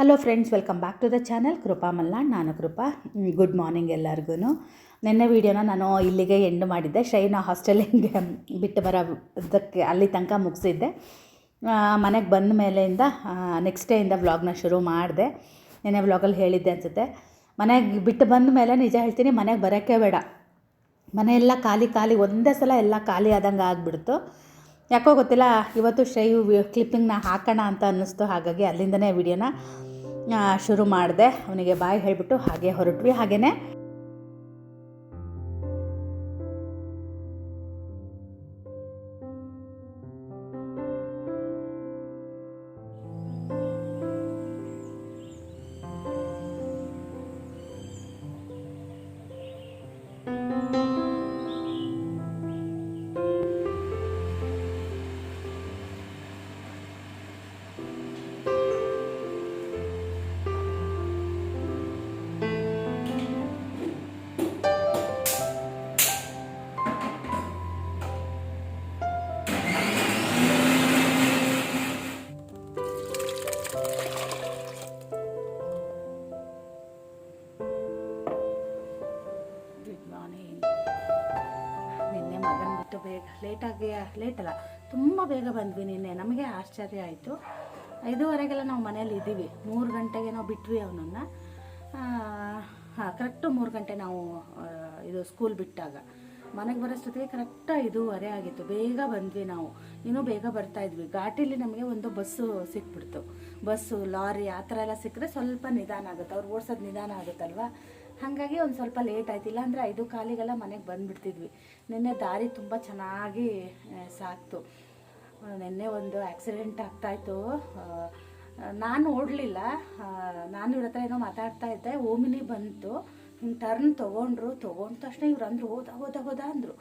Hello friends welcome back to the channel Krupa Malnad ನಾನು Krupa. Good morning ಎಲ್ಲರಿಗೂ ನಿನ್ನೆ ವೀಡಿಯೋನ ನಾನು ಇಲ್ಲಿಗೆ ಎಂಡ್ ಮಾಡಿದ್ದೆ. ಶೈನ ಹಾಸ್ಟೆಲಿಗೆ ಬಿಟ್ಟು ಬರೋದಕ್ಕೆ ಅಲ್ಲಿ ತನಕ ಮುಗಿಸಿದ್ದೆ. ಮನೆಗೆ ಬಂದ ಮೇಲೆಯಿಂದ ನೆಕ್ಸ್ಟ್ ಡೇಯಿಂದ ವ್ಲಾಗ್ನ ಶುರು ಮಾಡಿದೆ. ನಿನ್ನೆ ವ್ಲಾಗಲ್ಲಿ ಹೇಳಿದ್ದೆ ಅನಿಸುತ್ತೆ. ಮನೆಗೆ ಬಿಟ್ಟು ಬಂದ ಮೇಲೆ ನಿಜ ಹೇಳ್ತೀನಿ, ಮನೆಗೆ ಬರೋಕ್ಕೆ ಬೇಡ. ಮನೆಯೆಲ್ಲ ಖಾಲಿ ಖಾಲಿ, ಒಂದೇ ಸಲ ಎಲ್ಲ ಖಾಲಿ ಆದಂಗೆ ಆಗಿಬಿಡ್ತು. ಯಾಕೋ ಗೊತ್ತಿಲ್ಲ, ಇವತ್ತು ಶೈವ್ ಕ್ಲಿಪ್ಪಿಂಗ್ನ ಹಾಕೋಣ ಅಂತ ಅನ್ನಿಸ್ತು. ಹಾಗಾಗಿ ಅಲ್ಲಿಂದನೇ ವಿಡಿಯೋನ ಶುರು ಮಾಡಿದೆ. ಅವನಿಗೆ ಬಾಯಿ ಹೇಳಿಬಿಟ್ಟು ಹಾಗೆ ಹೊರಟ್ವಿ. ಹಾಗೆಯೇ ಲೇಟಾಗಿ ಲೇಟ್ ಅಲ್ಲ, ತುಂಬ ಬೇಗ ಬಂದ್ವಿ ನಿನ್ನೆ. ನಮಗೆ ಆಶ್ಚರ್ಯ ಆಯಿತು. ಐದೂವರೆಗೆಲ್ಲ ನಾವು ಮನೇಲಿ ಇದ್ದೀವಿ. ಮೂರು ಗಂಟೆಗೆ ನಾವು ಬಿಟ್ವಿ ಅವನನ್ನು. ಹಾಂ ಕರೆಕ್ಟು ಮೂರು ಗಂಟೆ ನಾವು ಇದು ಸ್ಕೂಲ್ ಬಿಟ್ಟಾಗ. ಮನೆಗೆ ಬರೋಷ್ಟೊತ್ತಿಗೆ ಕರೆಕ್ಟ್ ಐದೂವರೆ ಆಗಿತ್ತು. ಬೇಗ ಬಂದ್ವಿ ನಾವು. ಇನ್ನೂ ಬೇಗ ಬರ್ತಾ ಇದ್ವಿ. ಘಾಟಿಲಿ ನಮಗೆ ಒಂದು ಬಸ್ಸು ಸಿಕ್ಬಿಡ್ತು. ಬಸ್ಸು ಲಾರಿ ಆ ಥರ ಎಲ್ಲ ಸಿಕ್ಕರೆ ಸ್ವಲ್ಪ ನಿಧಾನ ಆಗುತ್ತೆ. ಅವ್ರು ಓಡಿಸೋದು ನಿಧಾನ ಆಗುತ್ತಲ್ವಾ? ಹಾಗಾಗಿ ಒಂದು ಸ್ವಲ್ಪ ಲೇಟ್ ಆಯ್ತು. ಇಲ್ಲಾಂದರೆ ಐದು ಕಾಲಿಗೆಲ್ಲ ಮನೆಗೆ ಬಂದುಬಿಡ್ತಿದ್ವಿ. ನಿನ್ನೆ ದಾರಿ ತುಂಬ ಚೆನ್ನಾಗಿ ಸಾಕ್ತು. ನಿನ್ನೆ ಒಂದು ಆಕ್ಸಿಡೆಂಟ್ ಆಗ್ತಾಯಿತ್ತು ನಾನು ಓಡಲಿಲ್ಲ. ನಾನು ಇವ್ರ ಹತ್ರ ಏನೋ ಮಾತಾಡ್ತಾ ಇದ್ದೆ. ಓಮಿನಿ ಬಂತು. ಹಿಂಗೆ ಟರ್ನ್ ತೊಗೊಂಡ್ರು, ತೊಗೊಂಡ ತಕ್ಷಣ ಇವ್ರು ಅಂದರು, ಹೋದ ಹೋದ ಹೋದ ಅಂದರು.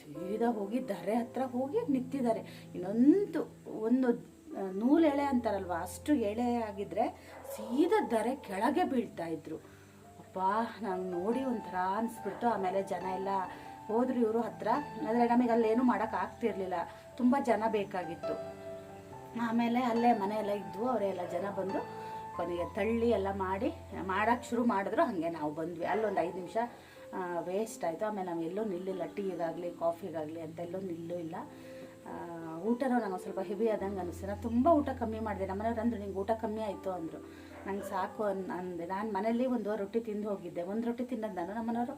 ಸೀದಾ ಹೋಗಿ ದರೆ ಹತ್ರ ಹೋಗಿ ನಿಂತಿದ್ದಾರೆ. ಇನ್ನೊಂದು, ಒಂದು ನೂಲು ಎಳೆ ಅಂತಾರಲ್ವ, ಅಷ್ಟು ಎಳೆ ಆಗಿದ್ರೆ ಸೀದಾ ದರೆ ಕೆಳಗೆ ಬೀಳ್ತಾ ಇದ್ರು. ಅಪ್ಪ, ನಂಗೆ ನೋಡಿ ಒಂಥರ ಅನಿಸ್ಬಿಡ್ತು. ಆಮೇಲೆ ಜನ ಎಲ್ಲ ಹೋದ್ರು ಇವರು ಹತ್ರ. ಆದರೆ ನಮಗೆ ಅಲ್ಲೇನು ಮಾಡೋಕೆ ಆಗ್ತಿರ್ಲಿಲ್ಲ. ತುಂಬ ಜನ ಬೇಕಾಗಿತ್ತು. ಆಮೇಲೆ ಅಲ್ಲೇ ಮನೆ ಎಲ್ಲ ಇದ್ವು ಅವರೆಲ್ಲ ಜನ ಬಂದು ಕೊನೆಗೆ ತಳ್ಳಿ ಎಲ್ಲ ಮಾಡಿ ಮಾಡೋಕ್ಕೆ ಶುರು ಮಾಡಿದ್ರು. ಹಾಗೆ ನಾವು ಬಂದ್ವಿ. ಅಲ್ಲೊಂದು ಐದು ನಿಮಿಷ ವೇಸ್ಟ್ ಆಯಿತು. ಆಮೇಲೆ ನಾವು ಎಲ್ಲೂ ನಿಲ್ಲಿಲ್ಲ. ಟೀಗಾಗಲಿ ಕಾಫಿಗಾಗಲಿ ಅಂತ ಎಲ್ಲೂ ನಿಲ್ಲೂ ಇಲ್ಲ. ಊಟನೂ ನಂಗೆ ಸ್ವಲ್ಪ ಹೆವಿ ಆದಂಗೆ ಅನಿಸ್ತು. ನಾನು ತುಂಬ ಊಟ ಕಮ್ಮಿ ಮಾಡಿದೆ. ನಮ್ಮನೆಯವ್ರು ಅಂದರು, ನಿಂಗೆ ಊಟ ಕಮ್ಮಿ ಆಯಿತು ಅಂದರು. ನಂಗೆ ಸಾಕು ಅನ್, ಅಂದೆ. ನಾನು ಮನೇಲಿ ಒಂದು ರೊಟ್ಟಿ ತಿಂದು ಹೋಗಿದ್ದೆ. ಒಂದು ರೊಟ್ಟಿ ತಿನ್ನೋದು ನಾನು. ನಮ್ಮನೆಯವರು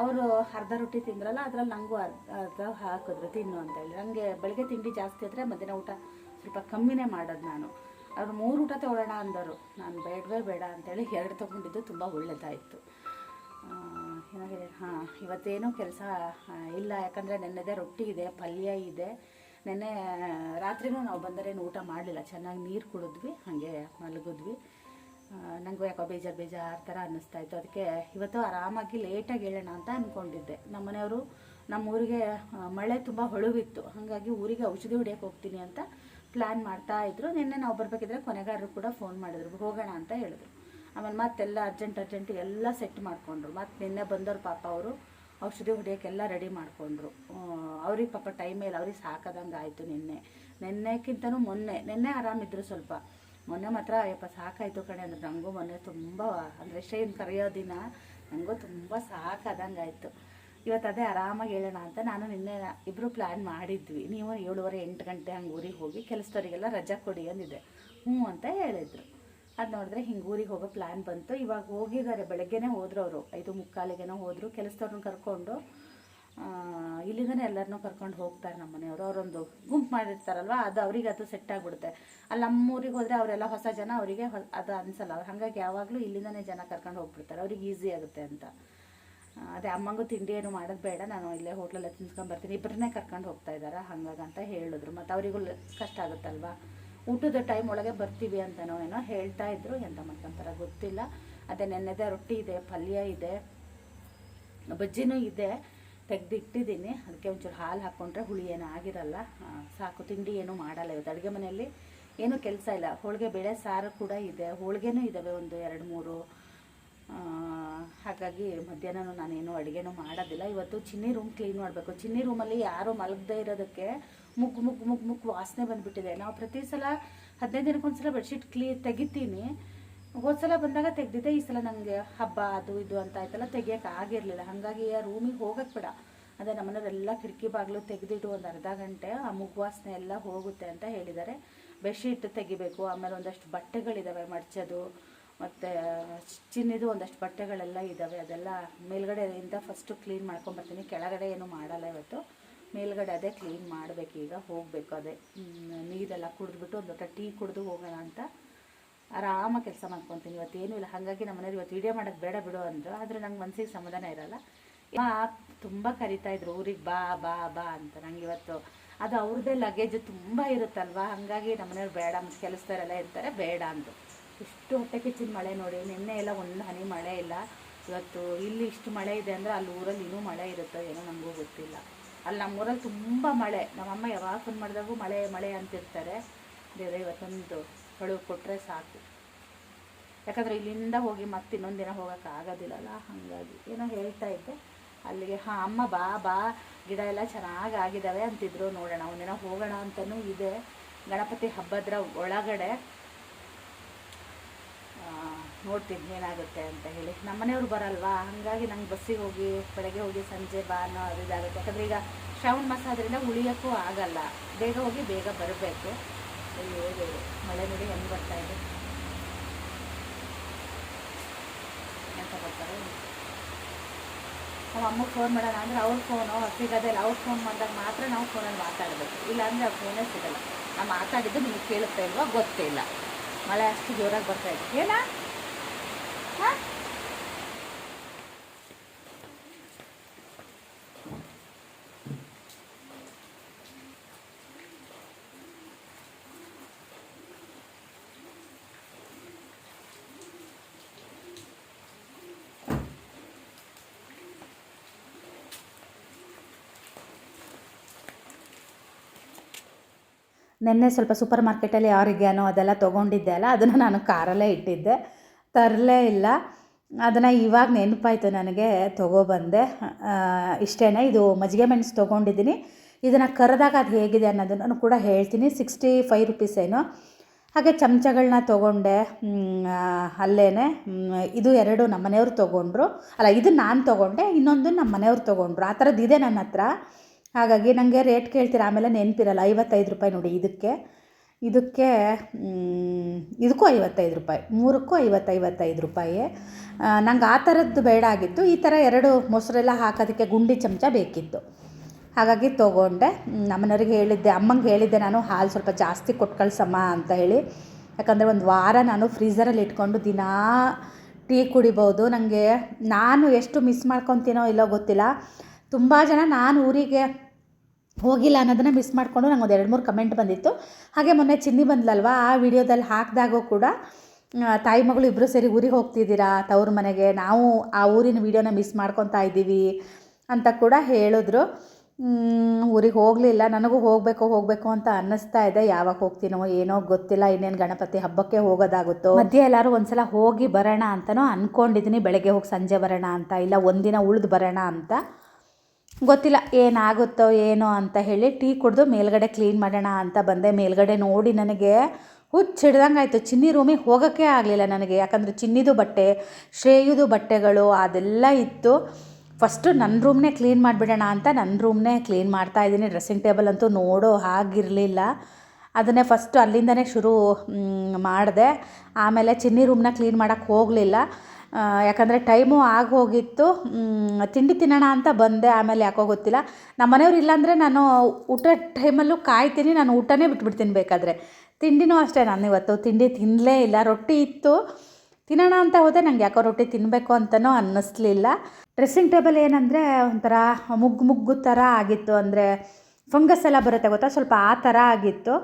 ಅವರು ಅರ್ಧ ರೊಟ್ಟಿ ತಿಂದ್ರಲ್ಲ, ಅದ್ರಲ್ಲಿ ನನಗೂ ಅರ್ಧ ಹಾಕಿದ್ರು ತಿನ್ನು ಅಂತ ಹೇಳಿ ನನಗೆ ಬೆಳಗ್ಗೆ ತಿಂಡಿ ಜಾಸ್ತಿ ಆದರೆ ಮಧ್ಯಾಹ್ನ ಊಟ ಸ್ವಲ್ಪ ಕಮ್ಮಿನೇ ಮಾಡೋದು ನಾನು. ಅವರು ಮೂರು ಊಟ ತೊಗೊಳ್ಳೋಣ ಅಂದರು. ನಾನು ಬೇಡವೇ ಬೇಡ ಅಂತೇಳಿ ಎರಡು ತೊಗೊಂಡಿದ್ದು ತುಂಬ ಒಳ್ಳೆಯದಾಯಿತು ಏನಾಗಿದೆ ಹಾಂ, ಇವತ್ತೇನೂ ಕೆಲಸ ಇಲ್ಲ. ಯಾಕಂದರೆ ನೆನ್ನೆದೇ ರೊಟ್ಟಿ ಇದೆ, ಪಲ್ಯ ಇದೆ. ನೆನ್ನೆ ರಾತ್ರಿನೂ ನಾವು ಬಂದರೇನು ಊಟ ಮಾಡಲಿಲ್ಲ. ಚೆನ್ನಾಗಿ ನೀರು ಕುಡಿದ್ವಿ, ಹಾಗೆ ಮಲಗಿದ್ವಿ. ನನಗೂ ಯಾಕೋ ಬೇಜಾರು ಬೇಜಾರು ಥರ ಅನ್ನಿಸ್ತಾ ಇತ್ತು. ಅದಕ್ಕೆ ಇವತ್ತು ಆರಾಮಾಗಿ ಲೇಟಾಗಿ ಹೇಳೋಣ ಅಂತ ಅಂದ್ಕೊಂಡಿದ್ದೆ ನಮ್ಮ ಮನೆಯವರು ನಮ್ಮ ಊರಿಗೆ ಮಳೆ ತುಂಬ ಹೊಳುವಿತ್ತು. ಹಾಗಾಗಿ ಊರಿಗೆ ಔಷಧಿ ಹೊಡಿಯೋಕೆ ಹೋಗ್ತೀನಿ ಅಂತ ಪ್ಲ್ಯಾನ್ ಮಾಡ್ತಾ ಇದ್ರು. ನಿನ್ನೆ ನಾವು ಬರಬೇಕಿದ್ರೆ ಕೊನೆಗಾರರು ಕೂಡ ಫೋನ್ ಮಾಡಿದ್ರು. ಹೋಗೋಣ ಅಂತ ಹೇಳಿದ್ರು. ಆಮೇಲೆ ಮತ್ತೆಲ್ಲ ಅರ್ಜೆಂಟ್ ಅರ್ಜೆಂಟ್ ಎಲ್ಲ ಸೆಟ್ ಮಾಡಿಕೊಂಡ್ರು. ಮತ್ತು ನಿನ್ನೆ ಬಂದವರು ಪಾಪ ಅವರು ಔಷಧಿ ಹೊಡಿಯೋಕ್ಕೆಲ್ಲ ರೆಡಿ ಮಾಡಿಕೊಂಡ್ರು. ಅವ್ರಿಗೆ ಪಾಪ ಟೈಮೇ ಇಲ್ಲ. ಅವ್ರಿಗೆ ಸಾಕದಂಗೆ ಆಯಿತು ನಿನ್ನೆ. ನಿನ್ನೆಕ್ಕಿಂತನೂ ಮೊನ್ನೆ. ನಿನ್ನೆ ಆರಾಮಿದ್ರು ಸ್ವಲ್ಪ. ಮೊನ್ನೆ ಮಾತ್ರ, ಅಯ್ಯಪ್ಪ, ಸಾಕಾಯಿತು ಕಣೆ. ಅಂದ್ರೆ ನನಗೂ ಮೊನ್ನೆ ತುಂಬ, ಅಂದರೆ ಶೇನ್ ಕರೆಯೋ ದಿನ ನನಗೂ ತುಂಬ ಸಾಕಾದಂಗೆ ಆಯಿತು ಇವತ್ತು ಅದೇ ಆರಾಮಾಗಿ ಹೇಳೋಣ ಅಂತ ನಾನು ನಿನ್ನೆ ಇಬ್ಬರು ಪ್ಲ್ಯಾನ್ ಮಾಡಿದ್ವಿ. ನೀವು ಏಳುವರೆ ಎಂಟು ಗಂಟೆ ಹಂಗೆ ಊರಿಗೆ ಹೋಗಿ ಕೆಲಸದವರಿಗೆಲ್ಲ ರಜಾ ಕೊಡಿ ಅಂದಿದೆ ಹ್ಞೂ ಅಂತ ಹೇಳಿದ್ರು. ಅದು ನೋಡಿದ್ರೆ ಹಿಂಗೆ ಊರಿಗೆ ಹೋಗೋ ಪ್ಲ್ಯಾನ್ ಬಂತು. ಇವಾಗ ಹೋಗಿದ್ದಾರೆ. ಬೆಳಗ್ಗೆನೇ ಹೋದ್ರು ಅವರು. ಐದು ಮುಕ್ಕಾಲಿಗೆನೋ ಹೋದರು. ಕೆಲಸದವ್ರನ್ನ ಕರ್ಕೊಂಡು ಇಲ್ಲಿಂದನೇ ಎಲ್ಲರನ್ನೂ ಕರ್ಕೊಂಡು ಹೋಗ್ತಾರೆ ನಮ್ಮ ಮನೆಯವರು. ಅವರೊಂದು ಗುಂಪು ಮಾಡಿರ್ತಾರಲ್ವ, ಅದು ಅವ್ರಿಗೆ ಅದು ಸೆಟ್ ಆಗಿಬಿಡುತ್ತೆ. ಅಲ್ಲಿ ನಮ್ಮ ಊರಿಗೆ ಹೋದರೆ ಅವರೆಲ್ಲ ಹೊಸ ಜನ, ಅವರಿಗೆ ಅದು ಅನ್ಸಲ್ಲ. ಅವ್ರು ಹಾಗಾಗಿ ಯಾವಾಗಲೂ ಇಲ್ಲಿಂದನೇ ಜನ ಕರ್ಕೊಂಡು ಹೋಗ್ಬಿಡ್ತಾರೆ. ಅವ್ರಿಗೆ ಈಸಿ ಆಗುತ್ತೆ ಅಂತ. ಅದೇ ಅಮ್ಮಂಗೂ ತಿಂಡಿ ಏನು ಮಾಡೋದು ಬೇಡ. ನಾನು ಇಲ್ಲೇ ಹೋಟ್ಲಲ್ಲೇ ತಿನ್ಸ್ಕೊಂಡು ಬರ್ತೀನಿ. ಇಬ್ಬರನ್ನೇ ಕರ್ಕೊಂಡು ಹೋಗ್ತಾ ಇದ್ದಾರೆ ಹಾಗಾಗಂತ ಹೇಳಿದ್ರು. ಮತ್ತು ಅವರಿಗೂ ಕಷ್ಟ ಆಗುತ್ತಲ್ವ? ಊಟದ ಟೈಮ್ ಒಳಗೆ ಬರ್ತೀವಿ ಅಂತನೋ ಏನೋ ಹೇಳ್ತಾ ಇದ್ರು. ಎಂತ ಮಾಡ್ಕೊಂತಾರ ಗೊತ್ತಿಲ್ಲ. ಅದೇ ನೆನ್ನೆದೇ ರೊಟ್ಟಿ ಇದೆ, ಪಲ್ಯ ಇದೆ, ಬಜ್ಜಿನೂ ಇದೆ. ತೆಗ್ದು ಇಟ್ಟಿದ್ದೀನಿ ಅದಕ್ಕೆ ಒಂಚೂರು ಹಾಲು ಹಾಕ್ಕೊಂಡ್ರೆ ಹುಳಿ ಏನೂ ಆಗಿರಲ್ಲ. ಸಾಕು, ತಿಂಡಿ ಏನೂ ಮಾಡಲ್ಲ ಇವತ್ತು. ಅಡುಗೆ ಮನೆಯಲ್ಲಿ ಏನೂ ಕೆಲಸ ಇಲ್ಲ. ಹೋಳಿಗೆ ಬೇಳೆ, ಸಾರು ಕೂಡ ಇದೆ. ಹೋಳಿಗೆನೂ ಇದ್ದಾವೆ ಒಂದು ಎರಡು ಮೂರು. ಹಾಗಾಗಿ ಮಧ್ಯಾಹ್ನನೂ ನಾನೇನು ಅಡುಗೆನೂ ಮಾಡೋದಿಲ್ಲ. ಇವತ್ತು ಚಿನ್ನಿ ರೂಮ್ ಕ್ಲೀನ್ ಮಾಡಬೇಕು. ಚಿನ್ನಿ ರೂಮಲ್ಲಿ ಯಾರೂ ಮಲಗದೇ ಇರೋದಕ್ಕೆ ಮುಗ್ ಮುಗ್ ಮುಗ್ ಮುಗ್ ವಾಸನೆ ಬಂದುಬಿಟ್ಟಿದೆ. ನಾವು ಪ್ರತಿ ಸಲ ಹದಿನೈದು ದಿನಕ್ಕೊಂದ್ಸಲ ಬೆಡ್ಶೀಟ್ ಕ್ಲೀ ತೆಗಿತೀನಿ. ಹೋದ್ಸಲ ಬಂದಾಗ ತೆಗ್ದಿದ್ದೆ, ಈ ಸಲ ನನಗೆ ಹಬ್ಬ ಅದು ಇದು ಅಂತ ಆಯ್ತಲ್ಲ, ತೆಗಿಯೋಕೆ ಆಗಿರಲಿಲ್ಲ. ಹಾಗಾಗಿ ರೂಮಿಗೆ ಹೋಗಕ್ಕೆ ಬೇಡ. ಅದೇ ನಮ್ಮನೆಯವರೆಲ್ಲ ಕಿಟಕಿ ಬಾಗಿಲು ತೆಗೆದಿಟ್ಟು ಒಂದು ಅರ್ಧ ಗಂಟೆ ಆ ಮುಗ್ವಾಸನೆ ಎಲ್ಲ ಹೋಗುತ್ತೆ ಅಂತ ಹೇಳಿದ್ದಾರೆ. ಬೆಡ್ಶೀಟ್ ತೆಗಿಬೇಕು, ಆಮೇಲೆ ಒಂದಷ್ಟು ಬಟ್ಟೆಗಳಿದ್ದಾವೆ ಮಡ್ಚೋದು, ಮತ್ತು ಚಿನ್ನಿದು ಒಂದಷ್ಟು ಬಟ್ಟೆಗಳೆಲ್ಲ ಇದ್ದಾವೆ ಅದೆಲ್ಲ ಮೇಲ್ಗಡೆಯಿಂದ ಫಸ್ಟು ಕ್ಲೀನ್ ಮಾಡ್ಕೊಂಬರ್ತೀನಿ ಕೆಳಗಡೆ ಏನು ಮಾಡಲ್ಲ ಇವತ್ತು. ಮೇಲ್ಗಡೆ ಅದೇ ಕ್ಲೀನ್ ಮಾಡಬೇಕು, ಈಗ ಹೋಗಬೇಕು ಅದೇ. ನೀರೆಲ್ಲ ಕುಡಿದ್ಬಿಟ್ಟು ಒಂದು ಟೀ ಕುಡಿದು ಹೋಗೋಣ ಅಂತ ಆರಾಮಾಗಿ ಕೆಲಸ ಮಾಡ್ಕೊತೀನಿ. ಇವತ್ತೇನು ಇಲ್ಲ. ಹಾಗಾಗಿ ನಮ್ಮ ಮನೇಲಿ ಇವತ್ತು ವೀಡಿಯೋ ಮಾಡೋಕ್ಕೆ ಬೇಡ ಬಿಡು ಅಂದರು. ಆದರೆ ನಂಗೆ ಮನಸ್ಸಿಗೆ ಸಮಾಧಾನ ಇರಲ್ಲ. ತುಂಬ ಕರಿತಾ ಇದ್ರು. ಊರಿಗೆ ಬಾ ಬಾ ಬಾ ಅಂತ. ನಂಗೆ ಇವತ್ತು ಅದು ಅವ್ರದ್ದೇ ಲಗೇಜ್ ತುಂಬ ಇರುತ್ತಲ್ವಾ? ಹಾಗಾಗಿ ನಮ್ಮ ಮನೆಯವ್ರು ಬೇಡ. ಮತ್ತು ಕೆಲಸದವರೆಲ್ಲ ಇರ್ತಾರೆ. ಬೇಡ ಅಂದರು. ಇಷ್ಟು ಹೊಟ್ಟೆ ಕಿಚ್ಚಿನ ಮಳೆ ನೋಡಿ. ನಿನ್ನೆ ಎಲ್ಲ ಒಂದು ಹನಿ ಮಳೆ ಇಲ್ಲ. ಇವತ್ತು ಇಲ್ಲಿ ಇಷ್ಟು ಮಳೆ ಇದೆ ಅಂದರೆ ಅಲ್ಲಿ ಊರಲ್ಲಿ ಇನ್ನೂ ಮಳೆ ಇರುತ್ತೋ ಏನೋ ನಮಗೂ ಗೊತ್ತಿಲ್ಲ. ಅಲ್ಲಿ ನಮ್ಮೂರಲ್ಲಿ ತುಂಬ ಮಳೆ. ನಮ್ಮಮ್ಮ ಯಾವಾಗ ಫೋನ್ ಮಾಡಿದಾಗೂ ಮಳೆ ಮಳೆ ಅಂತಿರ್ತಾರೆ. ದೇವ್ರೆ, ಇವತ್ತೊಂದು ಹೊಳು ಕೊಟ್ಟರೆ ಸಾಕು. ಯಾಕಂದರೆ ಇಲ್ಲಿಂದ ಹೋಗಿ ಮತ್ತೆ ಇನ್ನೊಂದು ದಿನ ಹೋಗೋಕೆ ಆಗೋದಿಲ್ಲಲ್ಲ, ಹಾಗಾಗಿ ಏನೋ ಹೇಳ್ತಾ ಇದ್ದೆ. ಅಲ್ಲಿಗೆ, ಹಾಂ, ಅಮ್ಮ, ಬಾ ಬಾ, ಗಿಡ ಎಲ್ಲ ಚೆನ್ನಾಗಿ ಆಗಿದ್ದಾವೆ ಅಂತಿದ್ರು. ನೋಡೋಣ, ಒಂದಿನ ಹೋಗೋಣ ಅಂತಲೂ ಇದೆ. ಗಣಪತಿ ಹಬ್ಬದ್ರ ಒಳಗಡೆ ನೋಡ್ತೀನಿ ಏನಾಗುತ್ತೆ ಅಂತ ಹೇಳಿ. ನಮ್ಮನೆಯವ್ರು ಬರಲ್ವಾ? ಹಾಗಾಗಿ ನಂಗೆ ಬಸ್ಸಿಗೆ ಹೋಗಿ, ಬೆಳಗ್ಗೆ ಹೋಗಿ ಸಂಜೆ ಬಾ ಅನ್ನೋ ಅದು ಇದಾಗುತ್ತೆ. ಯಾಕಂದರೆ ಈಗ ಶ್ರಾವಣ ಮಾಸ ಆದ್ದರಿಂದ ಉಳಿಯೋಕ್ಕೂ ಆಗಲ್ಲ. ಬೇಗ ಹೋಗಿ ಬೇಗ ಬರಬೇಕು. ಮಳೆ ನೋಡಿ ಬರ್ತಾ ಇದೆ. ಅಂತ ಬರ್ತಾರೆ? ಫೋನ್ ಮಾಡೋಣ ಅಂದ್ರೆ ಅವ್ರ ಫೋನು ಸಿಗೋದಿಲ್ಲ ಅವ್ರ ಫೋನ್ ಮಾಡಿದಾಗ ಮಾತ್ರ ನಾವು ಫೋನಲ್ಲಿ ಮಾತಾಡಬೇಕು. ಇಲ್ಲಾಂದರೆ ಅವ್ರ ಫೋನೇ ಸಿಗಲ್ಲ. ನಾವು ಮಾತಾಡಿದ್ದು ನಿಮಗೆ ಕೇಳುತ್ತಾ ಇಲ್ವಾ ಗೊತ್ತೇ ಇಲ್ಲ. ಮಳೆ ಅಷ್ಟು ಜೋರಾಗಿ ಬರ್ತಾ ಇದೆ. ಏನಾ? ಹಾಂ? ನಿನ್ನೆ ಸ್ವಲ್ಪ ಸೂಪರ್ ಮಾರ್ಕೆಟಲ್ಲಿ ಆರಿಗ್ಯಾನೋ ಅದೆಲ್ಲ ತೊಗೊಂಡಿದ್ದೆ ಅಲ್ಲ, ಅದನ್ನು ನಾನು ಕಾರಲ್ಲೇ ಇಟ್ಟಿದ್ದೆ. ತರಲೇ ಇಲ್ಲ. ಅದನ್ನು ಇವಾಗ ನೆನಪಾಯಿತು ನನಗೆ ತೊಗೊಬಂದೆ ಇಷ್ಟೇ ಇದು ಮಜ್ಜಿಗೆ ಮೆಣಸು ತೊಗೊಂಡಿದ್ದೀನಿ. ಇದನ್ನು ಕರೆದಾಗ ಅದು ಹೇಗಿದೆ ಅನ್ನೋದನ್ನು ಕೂಡ ಹೇಳ್ತೀನಿ. ಸಿಕ್ಸ್ಟಿ ಫೈವ್ ರುಪೀಸ್ ಏನೋ. ಹಾಗೆ ಚಮಚಗಳನ್ನ ತೊಗೊಂಡೆ. ಅಲ್ಲೇ ಇದು ಎರಡು ನಮ್ಮ ಮನೆಯವ್ರು ತೊಗೊಂಡ್ರು. ಅಲ್ಲ, ಇದು ನಾನು ತೊಗೊಂಡೆ, ಇನ್ನೊಂದು ನಮ್ಮ ಮನೆಯವ್ರು ತೊಗೊಂಡ್ರು. ಆ ಥರದ್ದು ಇದೆ ನನ್ನ ಹತ್ರ. ಹಾಗಾಗಿ ನನಗೆ ರೇಟ್ ಕೇಳ್ತೀರ? ಆಮೇಲೆ ನೆನಪಿರಲ್ಲ, ಐವತ್ತೈದು ರೂಪಾಯಿ ನೋಡಿ ಇದಕ್ಕೆ. ಇದಕ್ಕೆ ಇದಕ್ಕೂ ಐವತ್ತೈದು ರೂಪಾಯಿ, ಮೂರಕ್ಕೂ ಐವತ್ತೈವತ್ತೈದು ರೂಪಾಯಿ. ನಂಗೆ ಆ ಥರದ್ದು ಬೇಡ ಆಗಿತ್ತು. ಈ ಥರ ಎರಡು ಮೊಸರೆಲ್ಲ ಹಾಕೋದಕ್ಕೆ ಗುಂಡಿ ಚಮಚ ಬೇಕಿತ್ತು. ಹಾಗಾಗಿ ತೊಗೊಂಡೆ. ನಮ್ಮನವ್ರಿಗೆ ಹೇಳಿದ್ದೆ, ಅಮ್ಮಂಗೆ ಹೇಳಿದ್ದೆ ನಾನು, ಹಾಲು ಸ್ವಲ್ಪ ಜಾಸ್ತಿ ಕೊಟ್ಟು ಕಳ್ಸಮ್ಮ ಅಂತ ಹೇಳಿ. ಯಾಕಂದರೆ ಒಂದು ವಾರ ನಾನು ಫ್ರೀಝರಲ್ಲಿ ಇಟ್ಕೊಂಡು ದಿನಾ ಟೀ ಕುಡಿಬೋದು. ನನಗೆ ನಾನು ಎಷ್ಟು ಮಿಸ್ ಮಾಡ್ಕೊತೀನೋ ಇಲ್ಲೋ ಗೊತ್ತಿಲ್ಲ. ತುಂಬ ಜನ ನಾನು ಊರಿಗೆ ಹೋಗಿಲ್ಲ ಅನ್ನೋದನ್ನ ಮಿಸ್ ಮಾಡಿಕೊಂಡು ನಂಗೆ ಒಂದು ಎರಡು ಮೂರು ಕಮೆಂಟ್ ಬಂದಿತ್ತು. ಹಾಗೆ ಮೊನ್ನೆ ಚಿನ್ನಿ ಬಂದ್ಲಲ್ವ, ಆ ವಿಡಿಯೋದಲ್ಲಿ ಹಾಕಿದಾಗೂ ಕೂಡ ತಾಯಿ ಮಗಳು ಇಬ್ಬರು ಸೇರಿ ಊರಿಗೆ ಹೋಗ್ತಿದ್ದೀರಾ ತವ್ರ ಮನೆಗೆ, ನಾವು ಆ ಊರಿನ ವೀಡಿಯೋನ ಮಿಸ್ ಮಾಡ್ಕೊತಾ ಇದ್ದೀವಿ ಅಂತ ಕೂಡ ಹೇಳಿದ್ರು. ಊರಿಗೆ ಹೋಗಲಿಲ್ಲ, ನನಗೂ ಹೋಗಬೇಕು ಹೋಗಬೇಕು ಅಂತ ಅನ್ನಿಸ್ತಾ ಇದೆ. ಯಾವಾಗ ಹೋಗ್ತೀನೋ ಏನೋ ಗೊತ್ತಿಲ್ಲ, ಇನ್ನೇನು ಗಣಪತಿ ಹಬ್ಬಕ್ಕೆ ಹೋಗೋದಾಗುತ್ತೋ. ಮಧ್ಯೆ ಎಲ್ಲರೂ ಒಂದ್ಸಲ ಹೋಗಿ ಬರೋಣ ಅಂತಲೂ ಅಂದ್ಕೊಂಡಿದ್ದೀನಿ ಬೆಳಗ್ಗೆ ಹೋಗಿ ಸಂಜೆ ಬರೋಣ ಅಂತ, ಇಲ್ಲ ಒಂದಿನ ಉಳಿದು ಬರೋಣ ಅಂತ. ಗೊತ್ತಿಲ್ಲ ಏನಾಗುತ್ತೋ ಏನೋ ಅಂತ ಹೇಳಿ ಟೀ ಕುಡಿದು ಮೇಲ್ಗಡೆ ಕ್ಲೀನ್ ಮಾಡೋಣ ಅಂತ ಬಂದೆ. ಮೇಲ್ಗಡೆ ನೋಡಿ ನನಗೆ ಹುಚ್ಚು ಹಿಡ್ದಂಗೆ ಆಯಿತು ಚಿನ್ನಿ ರೂಮಿಗೆ ಹೋಗೋಕ್ಕೆ ಆಗಲಿಲ್ಲ ನನಗೆ. ಯಾಕಂದರೆ ಚಿನ್ನಿದು ಬಟ್ಟೆ, ಶ್ರೇಯುದು ಬಟ್ಟೆಗಳು ಅದೆಲ್ಲ ಇತ್ತು. ಫಸ್ಟು ನನ್ನ ರೂಮ್ನೇ ಕ್ಲೀನ್ ಮಾಡಿಬಿಡೋಣ ಅಂತ ನನ್ನ ರೂಮ್ನೇ ಕ್ಲೀನ್ ಮಾಡ್ತಾ ಇದ್ದೀನಿ. ಡ್ರೆಸ್ಸಿಂಗ್ ಟೇಬಲ್ ಅಂತೂ ನೋಡೋ ಹಾಗಿರಲಿಲ್ಲ. ಅದನ್ನೇ ಫಸ್ಟು ಅಲ್ಲಿಂದನೇ ಶುರು ಮಾಡಿದೆ. ಆಮೇಲೆ ಚಿನ್ನಿ ರೂಮ್ನ ಕ್ಲೀನ್ ಮಾಡೋಕ್ಕೆ ಹೋಗಲಿಲ್ಲ. ಯಾಕಂದರೆ ಟೈಮು ಆಗಿ ಹೋಗಿತ್ತು ತಿಂಡಿ ತಿನ್ನೋಣ ಅಂತ ಬಂದೆ, ಆಮೇಲೆ ಯಾಕೋ ಗೊತ್ತಿಲ್ಲ. ನಮ್ಮ ಮನೆಯವ್ರು ಇಲ್ಲಾಂದರೆ ನಾನು ಊಟ ಟೈಮಲ್ಲೂ ಕಾಯ್ತೀನಿ, ನಾನು ಊಟನೇ ಬಿಟ್ಬಿಡ್ತೀನಿ ಬೇಕಾದರೆ. ತಿಂಡಿನೂ ಅಷ್ಟೇ ನಾನು ಇವತ್ತು, ತಿಂಡಿ ತಿನ್ನಲೇ ಇಲ್ಲ, ರೊಟ್ಟಿ ಇತ್ತು. ತಿನ್ನೋಣ ಅಂತ ಹೋದೆ, ನಂಗೆ ಯಾಕೋ ರೊಟ್ಟಿ ತಿನ್ನಬೇಕು ಅಂತಲೂ ಅನ್ನಿಸ್ಲಿಲ್ಲ. ಡ್ರೆಸ್ಸಿಂಗ್ ಟೇಬಲ್ ಏನಂದರೆ ಒಂಥರ ಮುಗ್ಗು ಮುಗ್ಗು ಥರ ಆಗಿತ್ತು, ಅಂದರೆ ಫಂಗಸ್ ಎಲ್ಲ ಬರುತ್ತೆ ಗೊತ್ತಾ, ಸ್ವಲ್ಪ ಆ ಥರ ಆಗಿತ್ತು.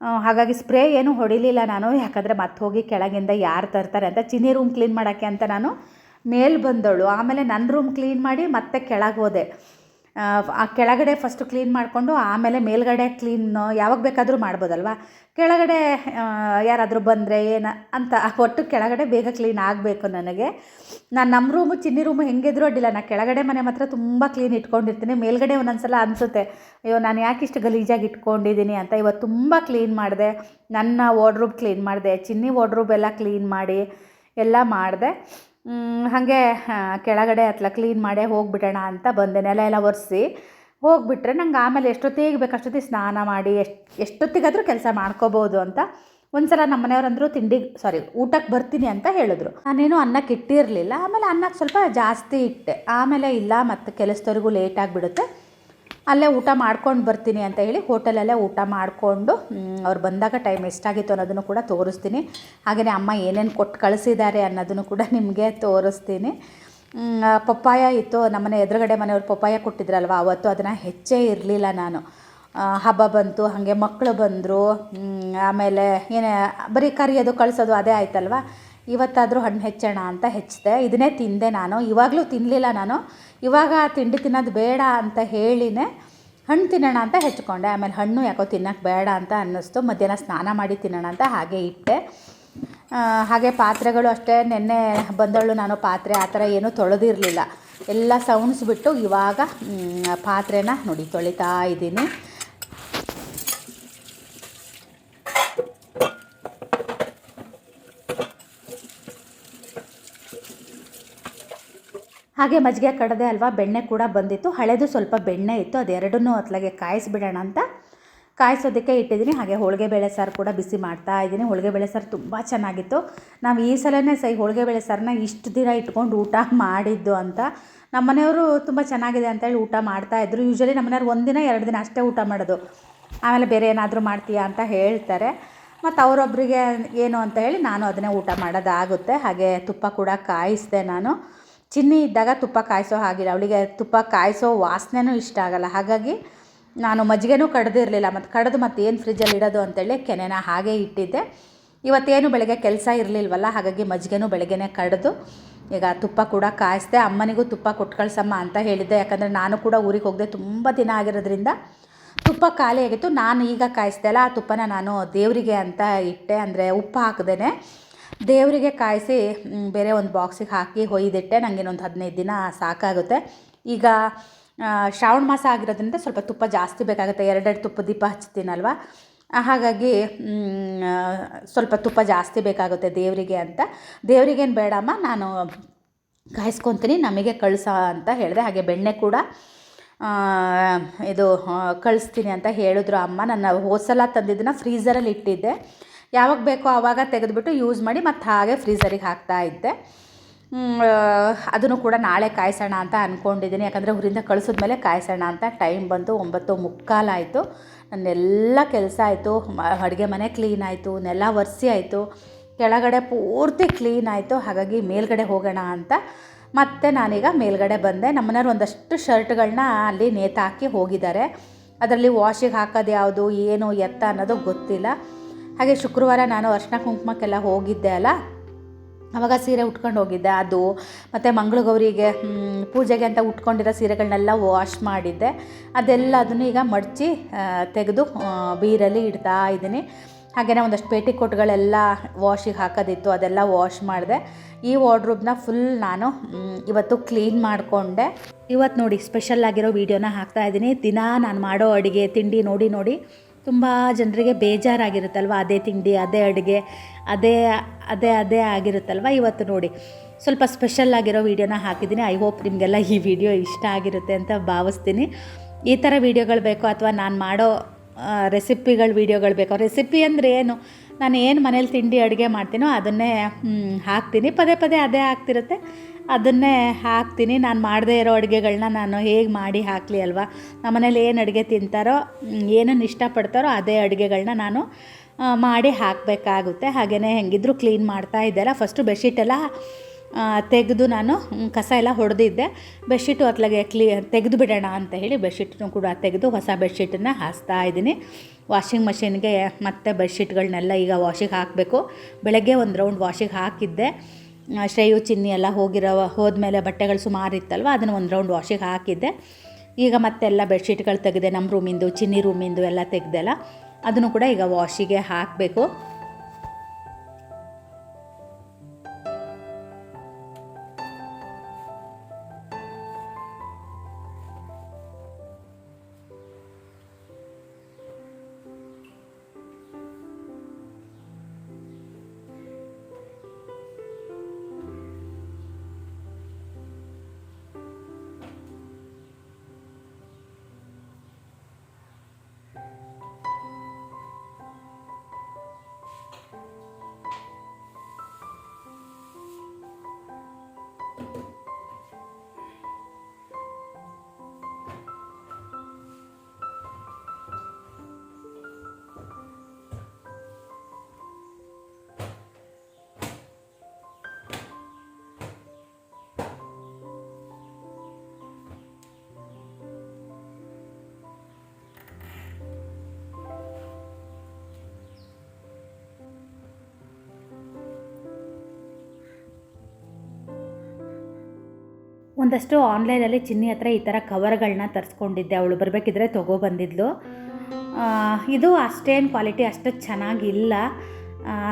ಹಾಗಾಗಿ ಸ್ಪ್ರೇ ಏನು ಹೊಡಿಲಿಲ್ಲ ನಾನು, ಯಾಕಂದರೆ ಮತ್ತೆ ಹೋಗಿ ಕೆಳಗಿಂದ ಯಾರು ತರ್ತಾರೆ ಅಂತ, ಚಿನ್ನಿ ರೂಮ್ ಕ್ಲೀನ್ ಮಾಡೋಕ್ಕೆ ಅಂತ ನಾನು ಮೇಲೆ ಬಂದವಳು. ಆಮೇಲೆ ನನ್ನ ರೂಮ್ ಕ್ಲೀನ್ ಮಾಡಿ ಮತ್ತೆ ಕೆಳಗೆ ಹೋದೆ. ಆ ಕೆಳಗಡೆ ಫಸ್ಟು ಕ್ಲೀನ್ ಮಾಡಿಕೊಂಡು ಆಮೇಲೆ ಮೇಲ್ಗಡೆ ಕ್ಲೀನ್ ಯಾವಾಗ ಬೇಕಾದರೂ ಮಾಡ್ಬೋದಲ್ವಾ? ಕೆಳಗಡೆ ಯಾರಾದರೂ ಬಂದರೆ ಏನು ಅಂತ ಒಟ್ಟು ಕೆಳಗಡೆ ಬೇಗ ಕ್ಲೀನ್ ಆಗಬೇಕು ನನಗೆ. ನಾನು ನಮ್ಮ ರೂಮು ಚಿನ್ನಿ ರೂಮು ಹೆಂಗಿದ್ರೂ ಅಡ್ಡಿಲ್ಲ. ನಾನು ಕೆಳಗಡೆ ಮನೆ ಮಾತ್ರ ತುಂಬ ಕ್ಲೀನ್ ಇಟ್ಕೊಂಡಿರ್ತೀನಿ. ಮೇಲ್ಗಡೆ ಒಂದೊಂದ್ಸಲ ಅನಿಸುತ್ತೆ, ಅಯ್ಯೋ, ನಾನು ಯಾಕೆ ಇಷ್ಟು ಗಲೀಜಾಗಿ ಇಟ್ಕೊಂಡಿದ್ದೀನಿ ಅಂತ. ಇವತ್ತು ತುಂಬ ಕ್ಲೀನ್ ಮಾಡಿದೆ. ನನ್ನ ವಾರ್ಡ್ರೂಬ್ ಕ್ಲೀನ್ ಮಾಡಿದೆ, ಚಿನ್ನಿ ವಾರ್ಡ್ರೂಬ್ ಎಲ್ಲ ಕ್ಲೀನ್ ಮಾಡಿ, ಎಲ್ಲ ಮಾಡಿದೆ. ಹಾಗೆ ಕೆಳಗಡೆ ಹತ್ಲ ಕ್ಲೀನ್ ಮಾಡೇ ಹೋಗ್ಬಿಡೋಣ ಅಂತ ಬಂದೆ ನೆಲ ಎಲ್ಲ ಒರೆಸಿ. ಹೋಗಿಬಿಟ್ರೆ ನಂಗೆ ಆಮೇಲೆ ಎಷ್ಟೊತ್ತಿಗೆ ಬೇಕು, ಅಷ್ಟೊತ್ತಿಗೆ ಸ್ನಾನ ಮಾಡಿ, ಎಷ್ಟು, ಎಷ್ಟೊತ್ತಿಗಾದರೂ ಕೆಲಸ ಮಾಡ್ಕೋಬೋದು ಅಂತ ಒಂದು ಸಲ ನಮ್ಮ ಮನೆಯವ್ರಂದ್ರು ತಿಂಡಿ ಸಾರಿ ಊಟಕ್ಕೆ ಬರ್ತೀನಿ ಅಂತ ಹೇಳಿದ್ರು. ನಾನೇನು ಅನ್ನಕ್ಕೆ ಇಟ್ಟಿರಲಿಲ್ಲ, ಆಮೇಲೆ ಅನ್ನಕ್ಕೆ ಸ್ವಲ್ಪ ಜಾಸ್ತಿ ಇಟ್ಟೆ. ಆಮೇಲೆ ಇಲ್ಲ, ಮತ್ತು ಕೆಲಸದವ್ರಿಗೂ ಲೇಟ್ ಆಗಿಬಿಡುತ್ತೆ. ಅಲ್ಲೇ ಊಟ ಮಾಡ್ಕೊಂಡು ಬರ್ತೀನಿ ಅಂತ ಹೇಳಿ ಹೋಟೆಲಲ್ಲೇ ಊಟ ಮಾಡಿಕೊಂಡು ಅವ್ರು ಬಂದಾಗ ಟೈಮ್ ಎಷ್ಟಾಗಿತ್ತು ಅನ್ನೋದನ್ನು ಕೂಡ ತೋರಿಸ್ತೀನಿ. ಹಾಗೆಯೇ ಅಮ್ಮ ಏನೇನು ಕೊಟ್ಟು ಕಳಿಸಿದ್ದಾರೆ ಅನ್ನೋದನ್ನು ಕೂಡ ನಿಮಗೆ ತೋರಿಸ್ತೀನಿ. ಪಪ್ಪಾಯ ಇತ್ತು. ನಮ್ಮನೆ ಎದುರುಗಡೆ ಮನೆಯವ್ರು ಪಪ್ಪಾಯ ಕೊಟ್ಟಿದ್ರಲ್ವ, ಅವತ್ತು ಅದನ್ನು ಹೆಚ್ಚೇ ಇರಲಿಲ್ಲ ನಾನು. ಹಬ್ಬ ಬಂತು, ಹಾಗೆ ಮಕ್ಕಳು ಬಂದರು. ಆಮೇಲೆ ಏನೇ, ಬರೀ ಕರಿಯೋದು, ಕಳಿಸೋದು ಅದೇ ಆಯ್ತಲ್ವ? ಇವತ್ತಾದರೂ ಹಣ್ಣು ಹೆಚ್ಚೋಣ ಅಂತ ಹೆಚ್ಚಿದೆ. ಇದನ್ನೇ ತಿಂದೆ ನಾನು. ಇವಾಗಲೂ ತಿನ್ನಲಿಲ್ಲ ನಾನು. ಇವಾಗ ತಿಂಡಿ ತಿನ್ನೋದು ಬೇಡ ಅಂತ ಹೇಳಿನೇ ಹಣ್ಣು ತಿನ್ನೋಣ ಅಂತ ಹೆಚ್ಕೊಂಡೆ. ಆಮೇಲೆ ಹಣ್ಣು ಯಾಕೋ ತಿನ್ನೋಕ್ಕೆ ಬೇಡ ಅಂತ ಅನ್ನಿಸ್ತು. ಮಧ್ಯಾಹ್ನ ಸ್ನಾನ ಮಾಡಿ ತಿನ್ನೋಣ ಅಂತ ಹಾಗೆ ಇಟ್ಟೆ. ಹಾಗೆ ಪಾತ್ರೆಗಳು ಅಷ್ಟೇ. ನಿನ್ನೆ ಬಂದವಳು ನಾನು ಪಾತ್ರೆ. ಆ ಥರ ಏನೂ ತೊಳೆದಿರಲಿಲ್ಲ. ಎಲ್ಲ ಸೌಂಡ್ಸ್ ಬಿಟ್ಟು ಇವಾಗ ಪಾತ್ರೆನ ನೋಡಿ ತೊಳಿತಾ ಇದ್ದೀನಿ. ಹಾಗೆ ಮಜ್ಜಿಗೆ ಕಡದೆ ಅಲ್ವಾ, ಬೆಣ್ಣೆ ಕೂಡ ಬಂದಿತ್ತು. ಹಳೆದು ಸ್ವಲ್ಪ ಬೆಣ್ಣೆ ಇತ್ತು, ಅದೆರಡನ್ನೂ ಅತ್ಲಾಗೆ ಕಾಯಿಸಿಬಿಡೋಣ ಅಂತ. ಕಾಯಿಸೋದಕ್ಕೆ ಇಟ್ಟಿದ್ದೀನಿ. ಹಾಗೆ ಹೋಳಿಗೆ ಬೇಳೆ ಸಾರು ಕೂಡ ಬಿಸಿ ಮಾಡ್ತಾ ಇದ್ದೀನಿ. ಹೋಳಿಗೆ ಬೇಳೆ ಸಾರು ತುಂಬ ಚೆನ್ನಾಗಿತ್ತು. ನಾವು ಈ ಸಲನೇ ಸೈ ಹೋಳಿಗೆ ಬೇಳೆ ಸಾರನ್ನ ಇಷ್ಟು ದಿನ ಇಟ್ಕೊಂಡು ಊಟ ಮಾಡಿದ್ದು ಅಂತ. ನಮ್ಮ ಮನೆಯವರು ತುಂಬ ಚೆನ್ನಾಗಿದೆ ಅಂತೇಳಿ ಊಟ ಮಾಡ್ತಾಯಿದ್ರು ಯೂಶ್ವಲಿ ನಮ್ಮ ಮನೆಯವ್ರು ಒಂದಿನ ಎರಡು ದಿನ ಅಷ್ಟೇ ಊಟ ಮಾಡೋದು. ಆಮೇಲೆ ಬೇರೆ ಏನಾದರೂ ಮಾಡ್ತೀಯಾ ಅಂತ ಹೇಳ್ತಾರೆ. ಮತ್ತು ಅವರೊಬ್ಬರಿಗೆ ಏನು ಅಂತ ಹೇಳಿ ನಾನು ಅದನ್ನೇ ಊಟ ಮಾಡೋದಾಗುತ್ತೆ. ಹಾಗೆ ತುಪ್ಪ ಕೂಡ ಕಾಯಿಸಿದೆ ನಾನು. ಚಿನ್ನಿ ಇದ್ದಾಗ ತುಪ್ಪ ಕಾಯಿಸೋ ಹಾಗಿಲ್ಲ. ಅವಳಿಗೆ ತುಪ್ಪ ಕಾಯಿಸೋ ವಾಸನೆನೂ ಇಷ್ಟ ಆಗಲ್ಲ. ಹಾಗಾಗಿ ನಾನು ಮಜ್ಜಿಗೆನೂ ಕಡ್ದಿರಲಿಲ್ಲ. ಮತ್ತು ಕಡ್ದು ಮತ್ತು ಏನು ಫ್ರಿಜ್ಜಲ್ಲಿ ಇಡೋದು ಅಂತೇಳಿ ಕೆನೆನ ಹಾಗೆ ಇಟ್ಟಿದ್ದೆ. ಇವತ್ತೇನು ಬೆಳಗ್ಗೆ ಕೆಲಸ ಇರಲಿಲ್ವಲ್ಲ, ಹಾಗಾಗಿ ಮಜ್ಜಿಗೆನೂ ಬೆಳಗ್ಗೆನೇ ಕಡ್ದು ಈಗ ತುಪ್ಪ ಕೂಡ ಕಾಯಿಸ್ದೆ. ಅಮ್ಮನಿಗೂ ತುಪ್ಪ ಕೊಟ್ಟು ಕಳ್ಸಮ್ಮ ಅಂತ ಹೇಳಿದ್ದೆ. ಯಾಕಂದರೆ ನಾನು ಕೂಡ ಊರಿಗೆ ಹೋಗದೆ ತುಂಬ ದಿನ ಆಗಿರೋದ್ರಿಂದ ತುಪ್ಪ ಖಾಲಿ ಆಗಿತ್ತು ನಾನು ಈಗ ಕಾಯಿಸ್ದೆ ಅಲ್ಲ, ಆ ತುಪ್ಪನ ನಾನು ದೇವರಿಗೆ ಅಂತ ಇಟ್ಟೆ. ಅಂದರೆ ಉಪ್ಪು ಹಾಕ್ದೇನೆ. ದೇವರಿಗೆ ಕಾಯಿಸಿ ಬೇರೆ ಒಂದು ಬಾಕ್ಸಿಗೆ ಹಾಕಿ ಹೊಯ್ದಿಟ್ಟೆ. ನನಗೆ ಇನ್ನೊಂದು ಹದಿನೈದು ದಿನ ಸಾಕಾಗುತ್ತೆ. ಈಗ ಶ್ರಾವಣ ಮಾಸ ಆಗಿರೋದ್ರಿಂದ ಸ್ವಲ್ಪ ತುಪ್ಪ ಜಾಸ್ತಿ ಬೇಕಾಗುತ್ತೆ. ಎರಡೆರಡು ತುಪ್ಪ ದೀಪ ಹಚ್ತೀನಲ್ವ? ಹಾಗಾಗಿ ಸ್ವಲ್ಪ ತುಪ್ಪ ಜಾಸ್ತಿ ಬೇಕಾಗುತ್ತೆ ದೇವರಿಗೆ ಅಂತ. ದೇವರಿಗೇನು ಬೇಡಮ್ಮ, ನಾನು ಕಾಯಿಸ್ಕೊತೀನಿ, ನಮಗೆ ಕಳಿಸ ಅಂತ ಹೇಳಿದೆ. ಹಾಗೆ ಬೆಣ್ಣೆ ಕೂಡ ಇದು ಕಳಿಸ್ತೀನಿ ಅಂತ ಹೇಳಿದ್ರು ಅಮ್ಮ. ನನ್ನ ಹೋದ್ಸಲ ತಂದಿದ್ದನ್ನ ಫ್ರೀಝರಲ್ಲಿ ಇಟ್ಟಿದ್ದೆ. ಯಾವಾಗ ಬೇಕೋ ಆವಾಗ ತೆಗೆದುಬಿಟ್ಟು ಯೂಸ್ ಮಾಡಿ ಮತ್ತು ಹಾಗೆ ಫ್ರೀಸರಿಗೆ ಹಾಕ್ತಾ ಇದ್ದೆ. ಅದನ್ನು ಕೂಡ ನಾಳೆ ಕಾಯಿಸೋಣ ಅಂತ ಅಂದ್ಕೊಂಡಿದ್ದೀನಿ ಯಾಕಂದರೆ ಊರಿಂದ ಕಳಿಸಿದ್ಮೇಲೆ ಕಾಯಿಸೋಣ ಅಂತ ಟೈಮ್ ಬಂತು. ಒಂಬತ್ತು ಮುಕ್ಕಾಲಾಯಿತು ನನ್ನೆಲ್ಲ ಕೆಲಸ ಆಯಿತು. ಅಡುಗೆ ಮನೆ ಕ್ಲೀನ್ ಆಯಿತು. ನೆಲ ಒರೆಸಿ ಆಯಿತು. ಕೆಳಗಡೆ ಪೂರ್ತಿ ಕ್ಲೀನ್ ಆಯಿತು. ಹಾಗಾಗಿ ಮೇಲ್ಗಡೆ ಹೋಗೋಣ ಅಂತ ಮತ್ತೆ ನಾನೀಗ ಮೇಲ್ಗಡೆ ಬಂದೆ. ನಮ್ಮನೆಯವ್ರು ಒಂದಷ್ಟು ಶರ್ಟ್ಗಳನ್ನ ಅಲ್ಲಿ ನೇತಾಕಿ ಹೋಗಿದ್ದಾರೆ. ಅದರಲ್ಲಿ ವಾಷಿಗೆ ಹಾಕೋದು ಯಾವುದು, ಏನು, ಎತ್ತ ಅನ್ನೋದು ಗೊತ್ತಿಲ್ಲ. ಹಾಗೆ ಶುಕ್ರವಾರ ನಾನು ಅರ್ಶಿನ ಕುಂಕುಮಕ್ಕೆಲ್ಲ ಹೋಗಿದ್ದೆ ಅಲ್ಲ? ಅವಾಗ ಸೀರೆ ಉಟ್ಕೊಂಡು ಹೋಗಿದ್ದೆ, ಅದು. ಮತ್ತು ಮಂಗಳಗೌರಿಗೆ ಪೂಜೆಗೆ ಅಂತ ಉಟ್ಕೊಂಡಿರೋ ಸೀರೆಗಳನ್ನೆಲ್ಲ ವಾಶ್ ಮಾಡಿದ್ದೆ. ಅದೆಲ್ಲ ಅದನ್ನು ಈಗ ಮಡಚಿ ತೆಗೆದು ಬೀರಲ್ಲಿ ಇಡ್ತಾ ಇದ್ದೀನಿ. ಹಾಗೆಯೇ ಒಂದಷ್ಟು ಪೇಟಿಕೋಟ್ಗಳೆಲ್ಲ ವಾಶಿಗೆ ಹಾಕೋದಿತ್ತು, ಅದೆಲ್ಲ ವಾಶ್ ಮಾಡಿದೆ. ಈ ವಾರ್ಡ್ರೂಬ್ನ ಫುಲ್ ನಾನು ಇವತ್ತು ಕ್ಲೀನ್ ಮಾಡಿಕೊಂಡೆ. ಇವತ್ತು ನೋಡಿ ಸ್ಪೆಷಲ್ ಆಗಿರೋ ವೀಡಿಯೋನ ಹಾಕ್ತಾ ಇದ್ದೀನಿ. ದಿನ ನಾನು ಮಾಡೋ ಅಡುಗೆ, ತಿಂಡಿ ನೋಡಿ ನೋಡಿ ತುಂಬ ಜನರಿಗೆ ಬೇಜಾರಾಗಿರುತ್ತಲ್ವ? ಅದೇ ತಿಂಡಿ, ಅದೇ ಅಡುಗೆ, ಅದೇ ಅದೇ ಅದೇ ಆಗಿರುತ್ತಲ್ವ? ಇವತ್ತು ನೋಡಿ. ಸ್ವಲ್ಪ ಸ್ಪೆಷಲ್ ಆಗಿರೋ ವೀಡಿಯೋನ ಹಾಕಿದ್ದೀನಿ. ಐ ಹೋಪ್ ನಿಮಗೆಲ್ಲ ಈ ವಿಡಿಯೋ ಇಷ್ಟ ಆಗಿರುತ್ತೆ ಅಂತ ಭಾವಿಸ್ತೀನಿ. ಈ ಥರ ವೀಡಿಯೋಗಳು ಬೇಕು ಅಥವಾ ನಾನು ಮಾಡೋ ರೆಸಿಪಿಗಳು ವೀಡಿಯೋಗಳು ಬೇಕು. ರೆಸಿಪಿ ಅಂದರೆ ಏನು? ನಾನು ಏನು ಮನೇಲಿ ತಿಂಡಿ, ಅಡುಗೆ ಮಾಡ್ತೀನೋ ಅದನ್ನೇ ಹಾಕ್ತೀನಿ. ಪದೇ ಪದೇ ಅದೇ ಆಗ್ತಿರುತ್ತೆ. ಅದನ್ನೇ ಹಾಕ್ತೀನಿ. ನಾನು ಮಾಡದೇ ಇರೋ ಅಡುಗೆಗಳನ್ನ ನಾನು ಹೇಗೆ ಮಾಡಿ ಹಾಕಲಿ ಅಲ್ವಾ? ನಮ್ಮ ಮನೇಲಿ ಏನು ಅಡುಗೆ ತಿಂತಾರೋ, ಏನೇನು ಏನನ್ನು ಇಷ್ಟಪಡ್ತಾರೋ ಅದೇ ಅಡುಗೆಗಳನ್ನ ನಾನು ಮಾಡಿ ಹಾಕಬೇಕಾಗುತ್ತೆ. ಹಾಗೆಯೇ ಹೆಂಗಿದ್ರು ಕ್ಲೀನ್ ಮಾಡ್ತಾ ಇದ್ದೆಲ್ಲ ಫಸ್ಟು ಬೆಡ್ಶೀಟೆಲ್ಲ ತೆಗೆದು ನಾನು ಕಸ ಎಲ್ಲ ಹೊಡೆದಿದ್ದೆ. ಬೆಡ್ಶೀಟು ಅತ್ಲಾಗೆ ಕ್ಲೀ, ತೆಗೆದು ಬಿಡೋಣ ಅಂತ ಹೇಳಿ ಬೆಡ್ಶೀಟನ್ನು ಕೂಡ ತೆಗೆದು ಹೊಸ ಬೆಡ್ಶೀಟನ್ನು ಹಾಸ್ತಾ ಇದ್ದೀನಿ. ವಾಷಿಂಗ್ ಮಷಿನ್ಗೆ ಮತ್ತೆ ಬೆಡ್ಶೀಟ್ಗಳನ್ನೆಲ್ಲ ಈಗ ವಾಷಿಗೆ ಹಾಕಬೇಕು. ಬೆಳಗ್ಗೆ ಒಂದು ರೌಂಡ್ ವಾಷಿಗೆ ಹಾಕಿದ್ದೆ. ಶ್ರೇಯು ಚಿನ್ನಿ ಎಲ್ಲ ಹೋಗಿರೋ, ಹೋದ್ಮೇಲೆ ಬಟ್ಟೆಗಳು ಸುಮಾರು ಇತ್ತಲ್ವ? ಅದನ್ನು ಒಂದು ರೌಂಡ್ ವಾಷಿಗೆ ಹಾಕಿದ್ದೆ. ಈಗ ಮತ್ತೆಲ್ಲ ಬೆಡ್ಶೀಟ್ಗಳು ತೆಗೆದೆ ನಮ್ಮ ರೂಮಿಂದು ಚಿನ್ನಿ ರೂಮಿಂದು ಎಲ್ಲ ತೆಗೆದೆಲ್ಲ, ಅದನ್ನು ಕೂಡ ಈಗ ವಾಶಿಗೆ ಹಾಕಬೇಕು. ಒಂದಷ್ಟು ಆನ್ಲೈನಲ್ಲಿ ಚಿನ್ನಿ ಹತ್ರ ಈ ಥರ ಕವರ್ಗಳನ್ನ ತರಿಸ್ಕೊಂಡಿದ್ದೆ. ಅವಳು ಬರಬೇಕಿದ್ರೆ ತಗೋ ಬಂದಿದ್ಲು. ಇದು ಅಷ್ಟೇನು ಕ್ವಾಲಿಟಿ ಅಷ್ಟು ಚೆನ್ನಾಗಿಲ್ಲ.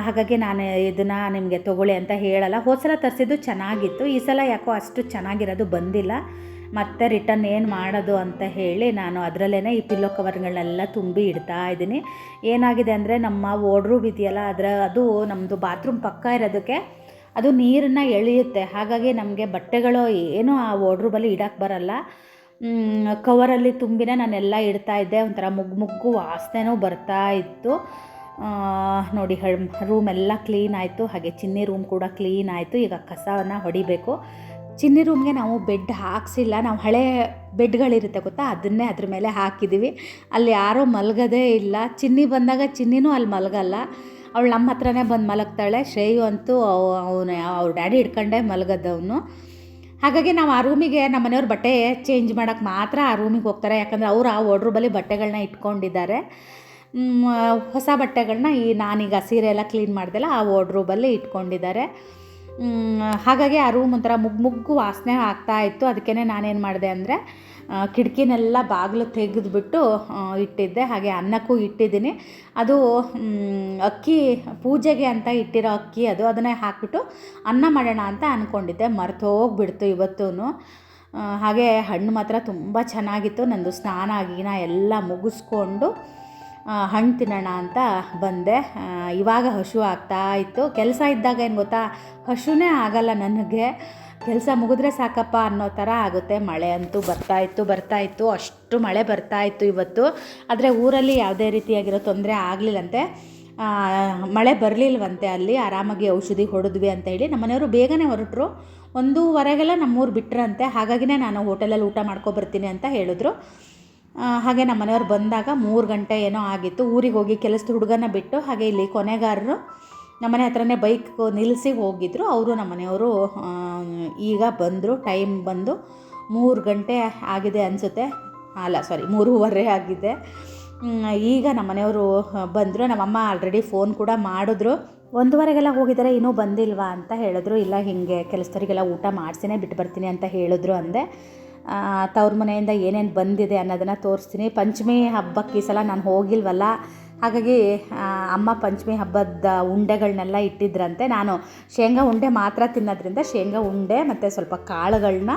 ಹಾಗಾಗಿ ನಾನು ಇದನ್ನು ನಿಮಗೆ ತೊಗೊಳ್ಳಿ ಅಂತ ಹೇಳಲ್ಲ. ಹೋದ ಸಲ ತರಿಸಿದ್ದು ಚೆನ್ನಾಗಿತ್ತು. ಈ ಸಲ ಯಾಕೋ ಅಷ್ಟು ಚೆನ್ನಾಗಿರೋದು ಬಂದಿಲ್ಲ. ಮತ್ತೆ ರಿಟರ್ನ್ ಏನು ಮಾಡೋದು ಅಂತ ಹೇಳಿ ನಾನು ಅದರಲ್ಲೇ ಈ ಪಿಲ್ಲೋ ಕವರ್ಗಳನ್ನೆಲ್ಲ ತುಂಬಿ ಇಡ್ತಾ ಇದ್ದೀನಿ. ಏನಾಗಿದೆ ಅಂದರೆ ನಮ್ಮ ವಾರ್ಡ್ರೂಬ್ ಇದೆಯಲ್ಲ, ಅದರ, ಅದು ನಮ್ಮದು ಬಾತ್ರೂಮ್ ಪಕ್ಕ ಇರೋದಕ್ಕೆ ಅದು ನೀರನ್ನು ಎಳೆಯುತ್ತೆ. ಹಾಗಾಗಿ ನಮಗೆ ಬಟ್ಟೆಗಳು ಏನೂ ಆ ವಾರ್ಡ್ರೂಬಲ್ಲಿ ಇಡಕ್ಕೆ ಬರಲ್ಲ. ಕವರಲ್ಲಿ ತುಂಬಿನೇ ನಾನೆಲ್ಲ ಇಡ್ತಾ ಇದ್ದೆ. ಒಂಥರ ಮುಗ್ಗು ಮುಗ್ಗು ವಾಸನೆನೂ ಬರ್ತಾ ಇತ್ತು. ನೋಡಿ ರೂಮ್ ಎಲ್ಲ ಕ್ಲೀನ್ ಆಯಿತು. ಹಾಗೆ ಚಿನ್ನಿ ರೂಮ್ ಕೂಡ ಕ್ಲೀನ್ ಆಯಿತು. ಈಗ ಕಸವನ್ನು ಹೊಡಿಬೇಕು. ಚಿನ್ನಿ ರೂಮ್ಗೆ ನಾವು ಬೆಡ್ ಹಾಕ್ಸಿಲ್ಲ. ನಾವು ಹಳೆ ಬೆಡ್ಗಳಿರುತ್ತೆ ಗೊತ್ತಾ? ಅದನ್ನೇ ಅದ್ರ ಮೇಲೆ ಹಾಕಿದ್ದೀವಿ ಅಲ್ಲಿ ಯಾರೂ ಮಲಗದೇ ಇಲ್ಲ. ಚಿನ್ನಿ ಬಂದಾಗ ಚಿನ್ನಿನೂ ಅಲ್ಲಿ ಮಲಗಲ್ಲ. ಅವಳು ನಮ್ಮ ಹತ್ರನೇ ಬಂದು ಮಲಗ್ತಾಳೆ. ಶ್ರೇಯು ಅಂತೂ ಅವನ ಅವ್ರ ಡ್ಯಾಡಿ ಹಿಡ್ಕೊಂಡೆ ಮಲಗದವನು. ಹಾಗಾಗಿ ನಾವು ಆ ರೂಮಿಗೆ ನಮ್ಮ ಮನೆಯವ್ರ ಬಟ್ಟೆ ಚೇಂಜ್ ಮಾಡೋಕ್ಕೆ ಮಾತ್ರ ಆ ರೂಮಿಗೆ ಹೋಗ್ತಾರೆ. ಯಾಕಂದರೆ ಅವರು ಆ ವಾರ್ಡ್ರೂಬಲ್ಲಿ ಬಟ್ಟೆಗಳನ್ನ ಇಟ್ಕೊಂಡಿದ್ದಾರೆ. ಹೊಸ ಬಟ್ಟೆಗಳನ್ನ ಈ ನಾನೀಗ ಸೀರೆ ಎಲ್ಲ ಕ್ಲೀನ್ ಮಾಡ್ದೆಲ್ಲ ಆ ವಾರ್ಡ್ರೂಬಲ್ಲಿ ಇಟ್ಕೊಂಡಿದ್ದಾರೆ. ಹಾಗಾಗಿ ಆ ರೂಮ್ ಒಂಥರ ಮುಗ್ಗು ಮುಗ್ಗು ವಾಸನೆ ಆಗ್ತಾ ಇತ್ತು. ಅದಕ್ಕೇ ನಾನೇನು ಮಾಡಿದೆ ಅಂದರೆ ಕಿಟಕಿನೆಲ್ಲ ಬಾಗಿಲು ತೆಗೆದುಬಿಟ್ಟು ಇಟ್ಟಿದ್ದೆ. ಹಾಗೆ ಅನ್ನಕ್ಕೂ ಇಟ್ಟಿದ್ದೀನಿ. ಅದು ಅಕ್ಕಿ ಪೂಜೆಗೆ ಅಂತ ಇಟ್ಟಿರೋ ಅಕ್ಕಿ ಅದು, ಅದನ್ನೇ ಹಾಕಿಬಿಟ್ಟು ಅನ್ನ ಮಾಡೋಣ ಅಂತ ಅಂದ್ಕೊಂಡಿದ್ದೆ ಮರೆತು ಹೋಗ್ಬಿಡ್ತು ಇವತ್ತೂ ಹಾಗೆ ಹಣ್ಣು ಮಾತ್ರ ತುಂಬ ಚೆನ್ನಾಗಿತ್ತು. ನಂದು ಸ್ನಾನ, ಗೀನ ಎಲ್ಲ ಮುಗಿಸ್ಕೊಂಡು ಹಣ್ಣು ತಿನ್ನೋಣ ಅಂತ ಬಂದೆ. ಇವಾಗ ಹಶು ಆಗ್ತಾ ಇತ್ತು. ಕೆಲಸ ಇದ್ದಾಗ ಏನು ಗೊತ್ತಾ? ಹಶುನೇ ಆಗಲ್ಲ ನನಗೆ. ಕೆಲಸ ಮುಗಿದ್ರೆ ಸಾಕಪ್ಪ ಅನ್ನೋ ಥರ ಆಗುತ್ತೆ. ಮಳೆ ಅಂತೂ ಬರ್ತಾ ಇತ್ತು ಬರ್ತಾ ಇತ್ತು. ಅಷ್ಟು ಮಳೆ ಬರ್ತಾ ಇತ್ತು ಇವತ್ತು. ಆದರೆ ಊರಲ್ಲಿ ಯಾವುದೇ ರೀತಿಯಾಗಿರೋ ತೊಂದರೆ ಆಗಲಿಲ್ಲಂತೆ. ಮಳೆ ಬರಲಿಲ್ವಂತೆ ಅಲ್ಲಿ. ಆರಾಮಾಗಿ ಔಷಧಿ ಹೊಡೆದ್ವಿ ಅಂತ ಹೇಳಿ ನಮ್ಮ ಮನೆಯವರು ಬೇಗನೆ ಹೊರಟರು. ಒಂದೂವರೆಗೆಲ್ಲ ನಮ್ಮೂರು ಬಿಟ್ರಂತೆ. ಹಾಗಾಗಿನೇ ನಾನು ಹೋಟೆಲಲ್ಲಿ ಊಟ ಮಾಡ್ಕೊಬರ್ತೀನಿ ಅಂತ ಹೇಳಿದ್ರು. ಹಾಗೆ ನಮ್ಮ ಮನೆಯವ್ರು ಬಂದಾಗ ಮೂರು ಗಂಟೆ ಏನೋ ಆಗಿತ್ತು. ಊರಿಗೆ ಹೋಗಿ ಕೆಲಸದ ಹುಡುಗನ ಬಿಟ್ಟು ಹಾಗೆ ಇಲ್ಲಿ ಕೊನೆಗಾರರು ನಮ್ಮನೆ ಹತ್ರನೇ ಬೈಕ್ ನಿಲ್ಲಿಸಿ ಹೋಗಿದ್ರು. ಅವರು ನಮ್ಮ ಮನೆಯವರು ಈಗ ಬಂದರು ಟೈಮ್ ಬಂದು ಮೂರು ಗಂಟೆ ಆಗಿದೆ ಅನಿಸುತ್ತೆ. ಅಲ್ಲ ಸಾರಿ ಮೂರುವರೆ ಆಗಿದೆ. ಈಗ ನಮ್ಮ ಮನೆಯವರು ಬಂದರು. ನಮ್ಮಮ್ಮ ಆಲ್ರೆಡಿ ಫೋನ್ ಕೂಡ ಮಾಡಿದ್ರು. ಒಂದುವರೆಗೆಲ್ಲ ಹೋಗಿದ್ದಾರೆ, ಇನ್ನೂ ಬಂದಿಲ್ವಾ ಅಂತ ಹೇಳಿದ್ರು. ಇಲ್ಲ, ಹೀಗೆ ಕೆಲಸದವರಿಗೆಲ್ಲ ಊಟ ಮಾಡಿಸಿನೇ ಬಿಟ್ಟು ಬರ್ತೀನಿ ಅಂತ ಹೇಳಿದ್ರು ಅಂದೆ. ತವ್ರ ಮನೆಯಿಂದ ಏನೇನು ಬಂದಿದೆ ಅನ್ನೋದನ್ನು ತೋರಿಸ್ತೀನಿ. ಪಂಚಮಿ ಹಬ್ಬಕ್ಕೆ ಈ ಸಲ ನಾನು ಹೋಗಿಲ್ವಲ್ಲ? ಹಾಗಾಗಿ ಅಮ್ಮ ಪಂಚಮಿ ಹಬ್ಬದ ಉಂಡೆಗಳನ್ನೆಲ್ಲ ಇಟ್ಟಿದ್ರಂತೆ. ನಾನು ಶೇಂಗಾ ಉಂಡೆ ಮಾತ್ರ ತಿನ್ನೋದ್ರಿಂದ ಶೇಂಗಾ ಉಂಡೆ ಮತ್ತು ಸ್ವಲ್ಪ ಕಾಳುಗಳನ್ನ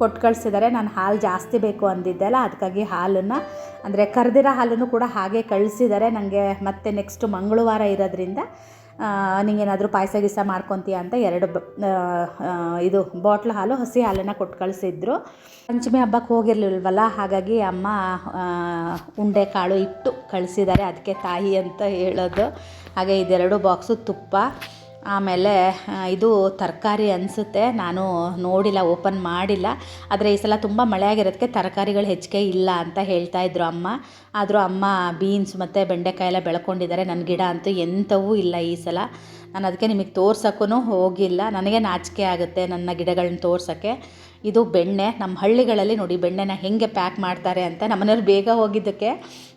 ಕೊಟ್ಟು ಕಳಿಸಿದ್ದಾರೆ ನಾನು ಹಾಲು ಜಾಸ್ತಿ ಬೇಕು ಅಂದಿದ್ದೆ ಅಲ್ಲ ಅದಕ್ಕಾಗಿ ಹಾಲನ್ನು, ಅಂದರೆ ಕರೆದಿರೋ ಹಾಲನ್ನು ಕೂಡ ಹಾಗೆ ಕಳಿಸಿದ್ದಾರೆ ನನಗೆ ಮತ್ತೆ ನೆಕ್ಸ್ಟ್ ಮಂಗಳವಾರ ಇರೋದ್ರಿಂದ ನಿಂಗೇನಾದರೂ ಪಾಯಸ ಗೀಸ ಮಾಡ್ಕೊತೀಯ ಅಂತ ಎರಡು ಇದು ಬಾಟ್ಲ್ ಹಾಲು, ಹಸಿ ಹಾಲನ್ನು ಕೊಟ್ಟು ಕಳಿಸಿದ್ರು. ಪಂಚಮಿ ಹಬ್ಬಕ್ಕೆ ಹೋಗಿರ್ಲಿಲ್ವಲ್ಲ, ಹಾಗಾಗಿ ಅಮ್ಮ ಉಂಡೆ ಕಾಳು ಇಟ್ಟು ಕಳಿಸಿದ್ದಾರೆ. ಅದಕ್ಕೆ ತಾಯಿ ಅಂತ ಹೇಳೋದು. ಹಾಗೆ ಇದೆರಡು ಬಾಕ್ಸು ತುಪ್ಪ. ಆಮೇಲೆ ಇದು ತರಕಾರಿ ಅನಿಸುತ್ತೆ. ನಾನು ನೋಡಿಲ್ಲ, ಓಪನ್ ಮಾಡಿಲ್ಲ. ಆದರೆ ಈ ಸಲ ತುಂಬ ಮಳೆ ಆಗಿರೋದಕ್ಕೆ ತರಕಾರಿಗಳು ಹೆಚ್ಚಿಗೆ ಇಲ್ಲ ಅಂತ ಹೇಳ್ತಾ ಇದ್ರು ಅಮ್ಮ. ಆದರೂ ಅಮ್ಮ ಬೀನ್ಸ್ ಮತ್ತು ಬೆಂಡೆಕಾಯಿ ಎಲ್ಲ ಬೆಳ್ಕೊಂಡಿದ್ದಾರೆ. ನನ್ನ ಗಿಡ ಅಂತೂ ಎಂಥವೂ ಇಲ್ಲ ಈ ಸಲ. ನಾನು ಅದಕ್ಕೆ ನಿಮಗೆ ತೋರ್ಸೋಕ್ಕೂ ಹೋಗಿಲ್ಲ. ನನಗೆ ನಾಚಿಕೆ ಆಗುತ್ತೆ ನನ್ನ ಗಿಡಗಳನ್ನ ತೋರ್ಸೋಕ್ಕೆ? ಇದು ಬೆಣ್ಣೆ. ನಮ್ಮ ಹಳ್ಳಿಗಳಲ್ಲಿ ನೋಡಿ ಬೆಣ್ಣೆನ ಹೇಗೆ ಪ್ಯಾಕ್ ಮಾಡ್ತಾರೆ ಅಂತ. ನಮ್ಮನೆಯವ್ರು ಬೇಗ ಹೋಗಿದ್ದಕ್ಕೆ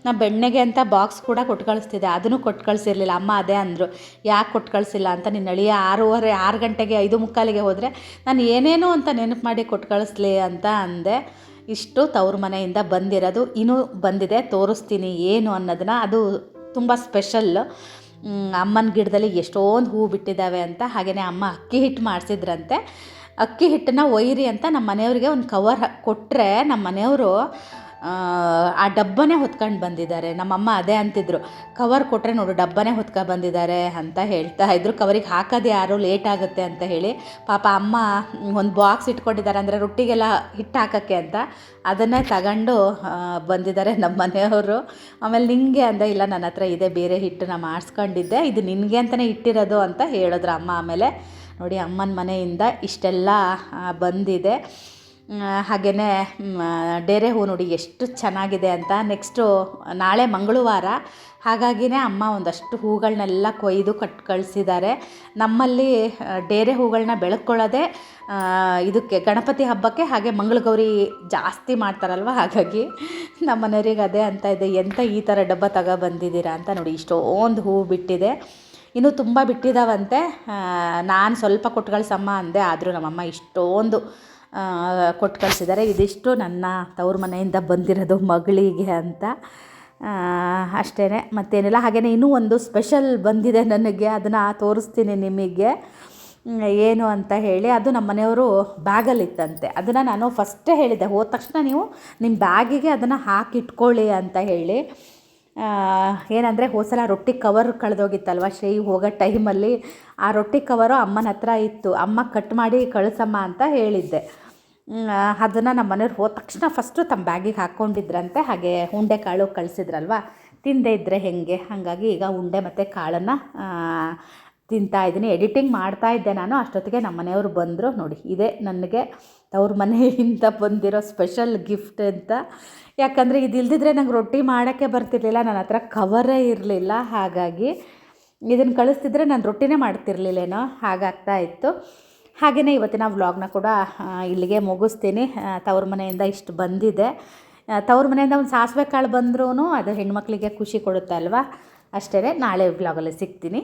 ನಾ ಬೆಣ್ಣೆಗೆ ಅಂತ ಬಾಕ್ಸ್ ಕೂಡ ಕೊಟ್ಟು ಕಳಿಸ್ತಿದ್ದೆ ಅದನ್ನು ಕೊಟ್ಟು ಕಳಿಸಿರ್ಲಿಲ್ಲ ಅಮ್ಮ ಅದೇ ಅಂದರು. ಯಾಕೆ ಕೊಟ್ಟು ಕಳಿಸಿಲ್ಲ ಅಂತ ನಿನ್ನ ಅಳಿಯ ಆರೂವರೆ, ಆರು ಗಂಟೆಗೆ ಐದು ಮುಕ್ಕಾಲಿಗೆ ಹೋದರೆ ನಾನು ಏನೇನೋ ಅಂತ ನೆನಪು ಮಾಡಿ ಕೊಟ್ಟು ಕಳಿಸ್ಲಿ ಅಂತ ಅಂದೆ. ಇಷ್ಟು ತವ್ರ ಮನೆಯಿಂದ ಬಂದಿರೋದು. ಇನ್ನೂ ಬಂದಿದೆ. ತೋರಿಸ್ತೀನಿ ಏನು ಅನ್ನೋದನ್ನ. ಅದು ತುಂಬ ಸ್ಪೆಷಲ್. ಅಮ್ಮನ ಗಿಡದಲ್ಲಿ ಎಷ್ಟೊಂದು ಹೂ ಬಿಟ್ಟಿದ್ದಾವೆ ಅಂತ. ಹಾಗೆಯೇ ಅಮ್ಮ ಅಕ್ಕಿ ಹಿಟ್ಟು ಮಾಡಿಸಿದ್ರಂತೆ. ಅಕ್ಕಿ ಹಿಟ್ಟನ್ನ ಒಯ್ಯಿರಿ ಅಂತ ನಮ್ಮ ಮನೆಯವರಿಗೆ ಒಂದು ಕವರ್ ಕೊಟ್ಟರೆ ನಮ್ಮ ಮನೆಯವರು, ಆ ಡಬ್ಬನೇ ಹೊತ್ಕೊಂಡು ಬಂದಿದ್ದಾರೆ. ನಮ್ಮಮ್ಮ ಅದೇ ಅಂತಿದ್ರು. ಕವರ್ ಕೊಟ್ಟರೆ ನೋಡು, ಡಬ್ಬನೇ ಹೊತ್ಕೊ ಬಂದಿದ್ದಾರೆ ಅಂತ ಹೇಳ್ತಾ ಇದ್ರು. ಕವರಿಗೆ ಹಾಕೋದು ಯಾರು ಲೇಟ್ ಆಗುತ್ತೆ ಅಂತ ಹೇಳಿ. ಪಾಪ ಅಮ್ಮ ಒಂದು ಬಾಕ್ಸ್ ಇಟ್ಕೊಂಡಿದ್ದಾರೆ ಅಂದರೆ ರೊಟ್ಟಿಗೆಲ್ಲ ಹಿಟ್ಟು ಹಾಕೋಕ್ಕೆ ಅಂತ ಅದನ್ನೇ ತಗೊಂಡು ಬಂದಿದ್ದಾರೆ ನಮ್ಮ ಮನೆಯವರು. ಆಮೇಲೆ ನಿನಗೆ ಅಂದೆ, ಇಲ್ಲ ನನ್ನ ಹತ್ರ ಇದೆ, ಬೇರೆ ಹಿಟ್ಟನ್ನ ಮಾಡಿಸ್ಕೊಂಡಿದ್ದೆ. ಇದು ನಿನಗೆ ಅಂತಲೇ ಇಟ್ಟಿರೋದು ಅಂತ ಹೇಳಿದ್ರು ಅಮ್ಮ ಆಮೇಲೆ. ನೋಡಿ ಅಮ್ಮನ ಮನೆಯಿಂದ ಇಷ್ಟೆಲ್ಲ ಬಂದಿದೆ. ಹಾಗೆಯೇ ಡೇರೆ ಹೂ ನೋಡಿ ಎಷ್ಟು ಚೆನ್ನಾಗಿದೆ ಅಂತ ನೆಕ್ಸ್ಟು ನಾಳೆ ಮಂಗಳವಾರ. ಹಾಗಾಗಿನೇ ಅಮ್ಮ ಒಂದಷ್ಟು ಹೂಗಳನ್ನೆಲ್ಲ ಕೊಯ್ದು ಕಟ್ ಕಳಿಸಿದ್ದಾರೆ. ನಮ್ಮಲ್ಲಿ ಡೇರೆ ಹೂಗಳನ್ನ ಬೆಳ್ಕೊಳ್ಳೋದೇ ಇದಕ್ಕೆ ಗಣಪತಿ ಹಬ್ಬಕ್ಕೆ ಹಾಗೆ ಮಂಗಳಗೌರಿ ಜಾಸ್ತಿ ಮಾಡ್ತಾರಲ್ವ? ಹಾಗಾಗಿ ನಮ್ಮ ಮನೆಯವ್ರಿಗೆ ಅದೇ ಅಂತ ಇದೆ. ಎಂತ ಈ ಥರ ಡಬ್ಬ ತಗೋ ಬಂದಿದ್ದೀರಾ ಅಂತ ನೋಡಿ ಇಷ್ಟೊಂದು ಹೂ ಬಿಟ್ಟಿದೆ. ಇನ್ನೂ ತುಂಬ ಬಿಟ್ಟಿದ್ದಾವಂತೆ ನಾನು ಸ್ವಲ್ಪ ಕೊಟ್ಟು ಕಳ್ಸಮ್ಮ ಅಂದೆ, ಆದರೂ ನಮ್ಮಮ್ಮ ಇಷ್ಟೊಂದು ಕೊಟ್ಟು ಕಳಿಸಿದ್ದಾರೆ ಇದಿಷ್ಟು ನನ್ನ ತವ್ರ ಮನೆಯಿಂದ ಬಂದಿರೋದು ಮಗಳಿಗೆ ಅಂತ. ಅಷ್ಟೇ ಮತ್ತೇನಿಲ್ಲ ಹಾಗೆಯೇ ಇನ್ನೂ ಒಂದು ಸ್ಪೆಷಲ್ ಬಂದಿದೆ ನನಗೆ. ಅದನ್ನು ತೋರಿಸ್ತೀನಿ ನಿಮಗೆ. ಏನು ಅಂತ ಹೇಳಿ, ಅದು ನಮ್ಮ ಮನೆಯವರು ಬ್ಯಾಗಲ್ಲಿತ್ತಂತೆ. ಅದನ್ನು ನಾನು ಫಸ್ಟೇ ಹೇಳಿದ್ದೆ. ಹೋದ ತಕ್ಷಣ ನೀವು ನಿಮ್ಮ ಬ್ಯಾಗಿಗೆ ಅದನ್ನು ಹಾಕಿಟ್ಕೊಳ್ಳಿ ಅಂತ ಹೇಳಿ. ಏನಂದರೆ ಹೋದ ಸಲ ರೊಟ್ಟಿ ಕವರ್ ಕಳೆದೋಗಿತ್ತಲ್ವ, ಶ್ರೀ ಹೋಗೋ ಟೈಮಲ್ಲಿ ಆ ರೊಟ್ಟಿ ಕವರು ಅಮ್ಮನ ಹತ್ರ ಇತ್ತು. ಅಮ್ಮ ಕಟ್ ಮಾಡಿ ಕಳಿಸಮ್ಮ ಅಂತ ಹೇಳಿದ್ದೆ. ಅದನ್ನು ನಮ್ಮ ಮನೆಯವ್ರು ಹೋದ ತಕ್ಷಣ ಫಸ್ಟು ತಮ್ಮ ಬ್ಯಾಗಿಗೆ ಹಾಕ್ಕೊಂಡಿದ್ರಂತೆ ಹಾಗೆ ಉಂಡೆ ಕಾಳು ಕಳಿಸಿದ್ರಲ್ವ, ತಿಂದೇ ಇದ್ದರೆ ಹೇಗೆ? ಹಾಗಾಗಿ ಈಗ ಉಂಡೆ ಮತ್ತು ಕಾಳನ್ನು ತಿಂತಾ ಇದ್ದೀನಿ, ಎಡಿಟಿಂಗ್ ಮಾಡ್ತಾ ಇದ್ದೆ ನಾನು. ಅಷ್ಟೊತ್ತಿಗೆ ನಮ್ಮ ಮನೆಯವರು ಬಂದರು ನೋಡಿ, ಇದೇ ನನಗೆ ಅವ್ರ ಮನೆಯಿಂದ ಬಂದಿರೋ ಸ್ಪೆಷಲ್ ಗಿಫ್ಟ್ ಅಂತ. ಯಾಕಂದರೆ ಇದು ಇಲ್ದಿದ್ರೆ ನಂಗೆ ರೊಟ್ಟಿ ಮಾಡೋಕ್ಕೆ ಬರ್ತಿರ್ಲಿಲ್ಲ, ನನ್ನ ಹತ್ರ ಕವರೇ ಇರಲಿಲ್ಲ. ಹಾಗಾಗಿ ಇದನ್ನು ಕಳಿಸ್ತಿದ್ರೆ ನಾನು ರೊಟ್ಟಿನೇ ಮಾಡ್ತಿರ್ಲಿಲ್ಲೇನೋ, ಹಾಗಾಗ್ತಾ ಇತ್ತು. ಹಾಗೆಯೇ ಇವತ್ತಿನ ವ್ಲಾಗ್ನ ಕೂಡ ಇಲ್ಲಿಗೆ ಮುಗಿಸ್ತೀನಿ. ತವ್ರ ಮನೆಯಿಂದ ಇಷ್ಟು ಬಂದಿದೆ. ತವ್ರ ಮನೆಯಿಂದ ಒಂದು ಸಾಸಿವೆ ಕಾಳು ಬಂದ್ರೂ ಅದು ಹೆಣ್ಮಕ್ಳಿಗೆ ಖುಷಿ ಕೊಡುತ್ತೆ ಅಲ್ವಾ? ಅಷ್ಟೇ ನಾಳೆ ವ್ಲಾಗಲ್ಲಿ ಸಿಗ್ತೀನಿ.